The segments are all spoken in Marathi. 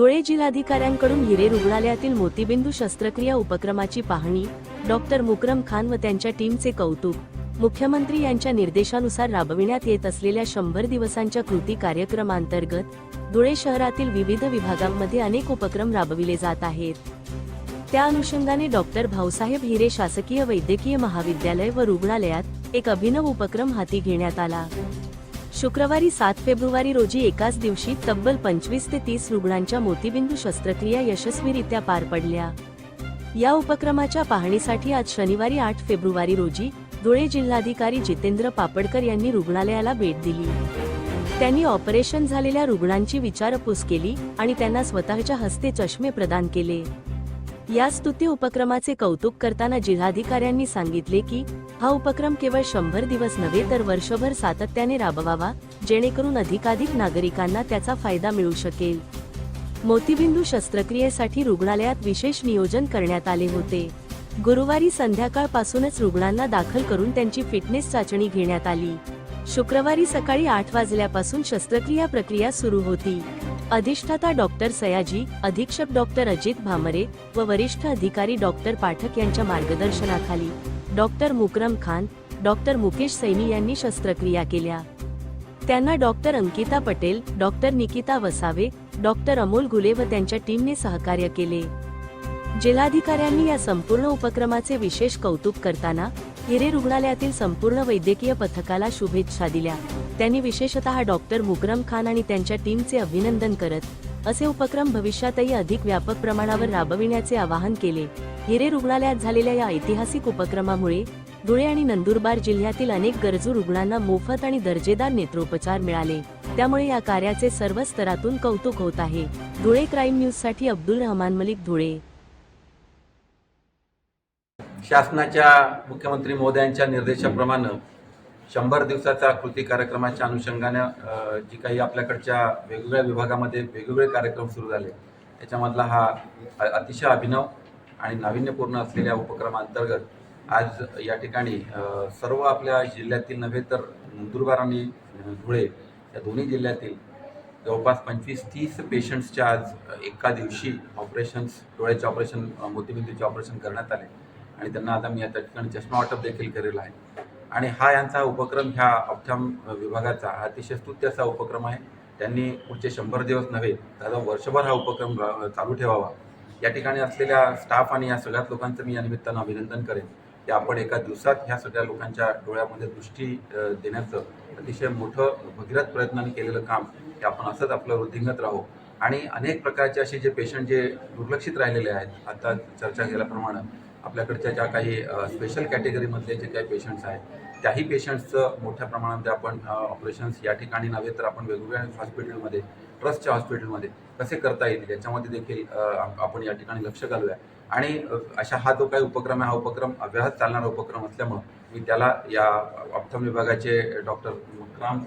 धुळे जिल्हाधिकाऱ्यांकडून हिरे रुग्णालयातील मोतीबिंदू शस्त्रक्रिया उपक्रमाची पाहणी डॉक्टर मुकरम खान व त्यांच्या टीमचे कौतुक मुख्यमंत्री यांच्या निर्देशानुसार राबविण्यात येत असलेल्या शंभर दिवसांच्या कृती कार्यक्रमांतर्गत धुळे शहरातील विविध विभागांमध्ये अनेक उपक्रम राबविले जात आहेत. त्या अनुषंगाने डॉक्टर भाऊसाहेब हिरे शासकीय वैद्यकीय महाविद्यालय व रुग्णालयात एक अभिनव उपक्रम हाती घेण्यात आला. शुक्रवारी सात फेब्रुवारी रोजी एकाच दिवशी तब्बल पंचवीस ते तीस रुग्णांच्या मोतीबिंदू शस्त्रक्रिया यशस्वीरित्या पार पडल्या. या उपक्रमाच्या पाहणीसाठी आज शनिवारी आठ फेब्रुवारी रोजी धुळे जिल्हाधिकारी जितेंद्र पापडकर यांनी रुग्णालयाला भेट दिली. त्यांनी ऑपरेशन झालेल्या रुग्णांची विचारपूस केली आणि त्यांना स्वतःच्या हस्ते चष्मे प्रदान केले. या स्तुती उपक्रमाचे कौतुक करताना जिल्हाधिकाऱ्यांनी सांगितले की हा उपक्रम केवळ शंभर दिवस नव्हे तर वर्षभर सातत्याने राबवावा जेणेकरून अधिकाधिक नागरिकांना त्याचा फायदा मिळू शकेल. मोतीबिंदू शस्त्रक्रियेसाठी रुग्णालयात विशेष नियोजन करण्यात आले होते. गुरुवारी संध्याकाळपासूनच रुग्णांना दाखल करून त्यांची फिटनेस चाचणी घेण्यात आली. शुक्रवारी सकाळी आठ वाजल्यापासून शस्त्रक्रिया प्रक्रिया सुरू होती. अधिष्ठाता डॉक्टर सयाजी अधीक्षक डॉक्टर अजित भामरे व वरिष्ठ अधिकारी डॉक्टर पाठक यांच्या मार्गदर्शनाखाली डॉक्टर मुकरम खान डॉक्टर मुकेश सैनी यांनी शस्त्रक्रिया केल्या. त्यांना doctor Ankita Patel doctor Nikita Vasave doctor Amol Ghule व त्यांच्या टीमने सहकार्य केले. जिल्हाधिकाऱ्यांनी या संपूर्ण उपक्रमाचे विशेष कौतुक करताना हिरे रुग्णालयातील संपूर्ण वैद्यकीय पथकाला शुभेच्छा दिल्या. त्यांनी विशेषतः डॉक्टर मुकरम खान आणि त्यांच्या टीमचे अभिनंदन करत असे उपक्रम भविष्यातही अधिक व्यापक प्रमाणावर राबविण्याचे आवाहन केले. हिरे रुग्णालयात झालेल्या या ऐतिहासिक उपक्रमामुळे धुळे आणि नंदुरबार जिल्ह्यातील अनेक गरजू रुग्णांना मोफत आणि दर्जेदार नेत्रोपचार मिळाले. त्यामुळे या कार्याचे सर्व स्तरातून कौतुक होत आहे. धुळे क्राईम न्यूजसाठी अब्दुल रहमान मलिक धुळे. शासनाच्या मुख्यमंत्री महोदयांच्या निर्देशाप्रमाणे शंभर दिवसाचा कृती कार्यक्रमाच्या अनुषंगानं जी काही आपल्याकडच्या वेगवेगळ्या विभागामध्ये वेगवेगळे कार्यक्रम सुरू झाले त्याच्यामधला हा अतिशय अभिनव आणि नाविन्यपूर्ण असलेल्या उपक्रमाअंतर्गत आज या ठिकाणी सर्व आपल्या जिल्ह्यातील नव्हे तर नंदुरबार आणि धुळे या दोन्ही जिल्ह्यातील जवळपास पंचवीस तीस पेशंट्सच्या आज एका दिवशी ऑपरेशन्स डोळ्याचे ऑपरेशन मोतीबिंदूचे ऑपरेशन करण्यात आले. आणि त्यांना आता मी या त्या ठिकाणी चष्मा वाटप देखील केलेलं आहे. आणि हा यांचा उपक्रम ह्या ऑप्थॅम विभागाचा हा अतिशय स्तुत्य असा उपक्रम आहे. त्यांनी पुढचे शंभर दिवस नव्हे तर वर्षभर हा उपक्रम चालू ठेवावा. या ठिकाणी असलेल्या स्टाफ आणि या सगळ्याच लोकांचं मी या निमित्तानं अभिनंदन करेन. की आपण एका दिवसात ह्या सगळ्या लोकांच्या डोळ्यामध्ये दृष्टी देण्याचं अतिशय मोठं भगीरथ प्रयत्नाने केलेलं काम की आपण असंच आपलं वृद्धिंगत राहू. आणि अनेक प्रकारचे असे जे पेशंट जे दुर्लक्षित राहिलेले आहेत आता चर्चा केल्याप्रमाणे आपल्याकडच्या ज्या काही स्पेशल कॅटेगरीमधले जे काही पेशंट्स आहेत त्याही पेशंट्सचं मोठ्या प्रमाणामध्ये आपण ऑपरेशन्स या ठिकाणी नव्हे तर आपण वेगवेगळ्या हॉस्पिटलमध्ये ट्रस्टच्या हॉस्पिटलमध्ये कसे करता येतील याच्यामध्ये देखील आपण या ठिकाणी लक्ष घालूया. आणि अशा हा जो काही उपक्रम आहे हा उपक्रम अव्याहत चालणारा उपक्रम असल्यामुळं मी त्याला या ऑप्थम विभागाचे डॉक्टर मकराम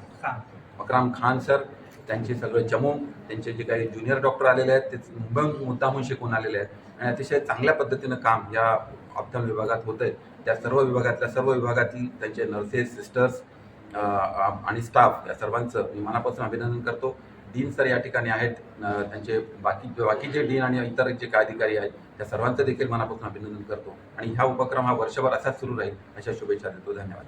मकराम खान सर त्यांचे सगळे चमू त्यांचे जे काही ज्युनियर डॉक्टर आलेले आहेत ते मुंबई मुद्दामून शिकून आलेले आहेत. आणि अतिशय चांगल्या पद्धतीनं काम या ऑप्थम विभागात आहे त्या सर्व विभागातल्या सर्व विभागातील त्यांचे नर्सेस सिस्टर्स आणि स्टाफ या सर्वांचं मी मनापासून अभिनंदन करतो. डीन सर या ठिकाणी आहेत. त्यांचे बाकी बाकीचे डीन आणि इतर जे काय अधिकारी आहेत त्या सर्वांचं देखील मनापासून अभिनंदन करतो. आणि हा उपक्रम हा वर्षभर असाच सुरू राहील. अशा शुभेच्छा देतो. धन्यवाद.